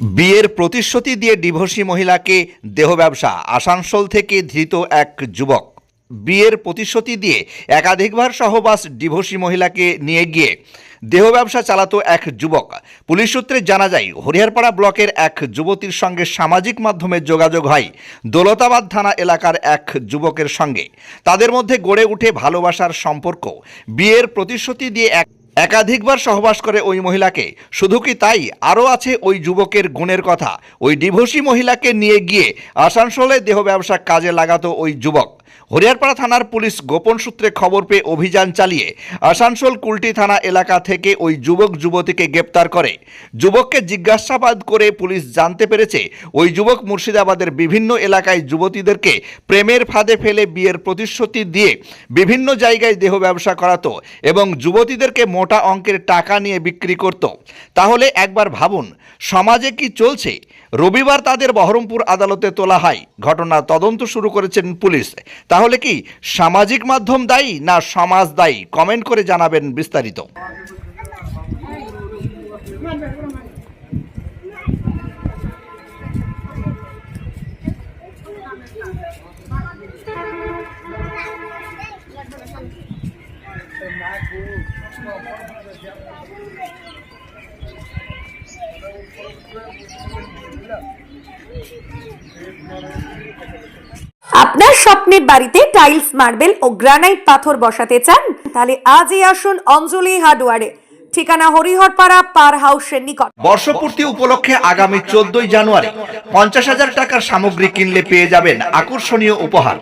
বিয়ের প্রতিশ্রুতি দিয়ে ডিভোর্সি মহিলাকে দেহ ব্যবসা, আসানসোল থেকে ধৃত এক যুবক। বিয়ের প্রতিশ্রুতি দিয়ে একাধিকবার সহবাস ডিভোর্সি মহিলাকে নিয়ে গিয়ে দেহ ব্যবসা চালাতো এক যুবক। পুলিশ সূত্রে জানা যায়, হরিহরপাড়া ব্লকের এক যুবতীর সঙ্গে সামাজিক মাধ্যমে যোগাযোগ হয় দৌলতাবাদ থানা এলাকার এক যুবকের সঙ্গে। তাদের মধ্যে গড়ে উঠে ভালোবাসার সম্পর্ক। বিয়ের প্রতিশ্রুতি দিয়ে এক একাধিকবার সহবাস করে ওই মহিলাকে। শুধু কি তাই? আরও আছে ওই যুবকের গুণের কথা। ওই ডিভোর্সি মহিলাকে নিয়ে গিয়ে আসানসোলে দেহ ব্যবসা কাজে লাগাতো ওই যুবক। হরিয়ারপাড়া থানার পুলিশ গোপন সূত্রে খবর পেয়ে অভিযান চালিয়ে আসানসোল কুলটি থানা এলাকা থেকে ওই যুবক যুবতীকে গ্রেপ্তার করে। যুবককে জিজ্ঞাসাবাদ করে পুলিশ জানতে পেরেছে, ওই যুবক মুর্শিদাবাদের বিভিন্ন এলাকায় যুবতীদেরকে প্রেমের ফাঁদে ফেলে বিয়ের প্রতিশ্রুতি দিয়ে বিভিন্ন জায়গায় দেহ ব্যবসা করাতো এবং যুবতীদেরকে মোটা অঙ্কের টাকা নিয়ে বিক্রি করত। তাহলে একবার ভাবুন, সমাজে কি চলছে? রবিবার তাদের বহরমপুর আদালতে তোলা হয়। ঘটনা তদন্ত শুরু করেছেন পুলিশ। তাহলে কি সামাজিক মাধ্যম দায়ী না সমাজ দায়ী? কমেন্ট করে জানাবেন বিস্তারিত। আপনার স্বপ্নের বাড়িতে টাইলস, মার্বেল ও গ্রানাইট পাথর বসাতে চান? তাহলে আজই আসুন অঞ্জলি হার্ডওয়ারে। ঠিকানা হরিহরপাড়া পার হাউসের নিকট। বর্ষপূর্তি উপলক্ষে আগামী চোদ্দই জানুয়ারি পঞ্চাশ হাজার টাকার সামগ্রী কিনলে পেয়ে যাবেন আকর্ষণীয় উপহার।